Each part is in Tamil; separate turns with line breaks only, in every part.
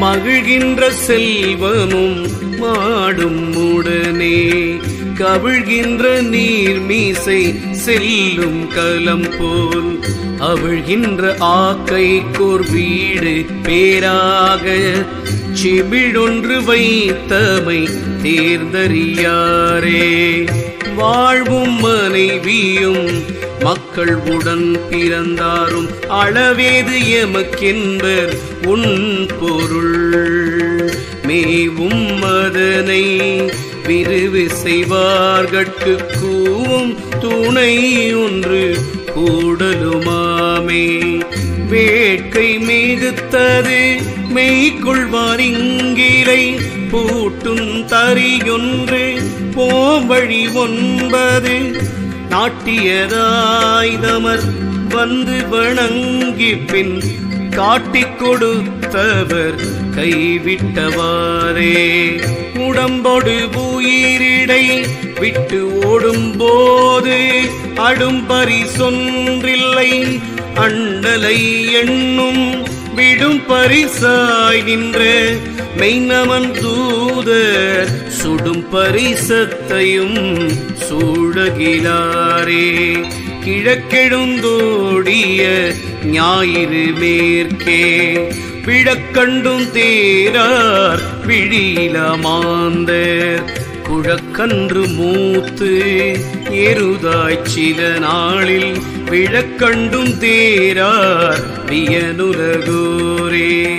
மகிழ்கின்ற செல்வமும் மாடும் உடனே. கவிழ்கின்ற நீர்மீசை செல்லும் கலம் போல் அவிழ்கின்ற ஆக்கை கோர் வீடு பேராக. செபிடொன்று வைத்தமை தேர்ந்தறியாரே. வாழ்வும் மனைவியும் மக்கள் உடன் பிறந்தாரும் அளவேது எமக்கென்பர் உன் பொருள். மேவும் மதனை விரிவு செய்வார்கட்கு கூவும் துணை ஒன்று கூடலுமாமே. வேட்கை மிகுத்தது மெய்கொள்வார் இங்கிலை பூட்டும் தறியொன்று போவழி ஒன்பது நாட்டியதாய்தமர் வந்து வணங்கி பின் காட்டிக் கொடுத்தவர் கைவிட்டவாறே. உடம்பொடு உயிரிடை விட்டு ஓடும்போது அடும்பரி சொன்றில்லை அண்டலை எண்ணும் விடும் பரிசாய் நின்ற மெய்நமன் தூத சுடும் பரிசத்தையும் சூழகிலாரே. கிழக்கெழுந்தோடிய ஞாயிறு மேற்கே. விழக்கண்டும் தேரார் விழியில மாந்தர் குழக்கன்று மூத்து எருதாய் சில நாளில் விழக்கண்டும் தேரார் வியனுலகோரே.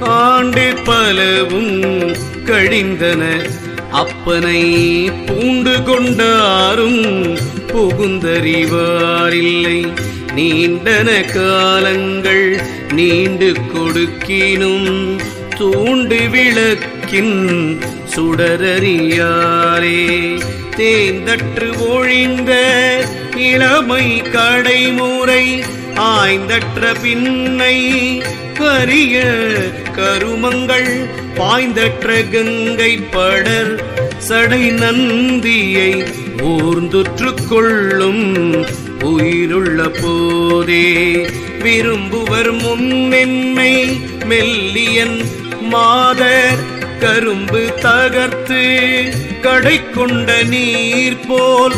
ஆண்டு பலவும் கழிந்தன அப்பனை பூண்டு கொண்டாரும் புகுந்தறிவாரில்லை. நீண்டன காலங்கள் நீண்டு கொடுக்கினும் தூண்டு விளக்கின் சுடரறியாரே தேந்தற்று ஒழிந்த இளமை கடைமுறை ஆய்ந்தற்ற பின்னை கரிய கருமங்கள் பாய்ந்தற்ற கங்கை படர் சடை நந்தியை ஊர்ந்துற்று கொள்ளும் உயிருள்ள போதே. விரும்புவர் முன்னென்மை மெல்லியன் மாதர் கரும்பு தகர்த்து கடை கொண்ட நீர் போல்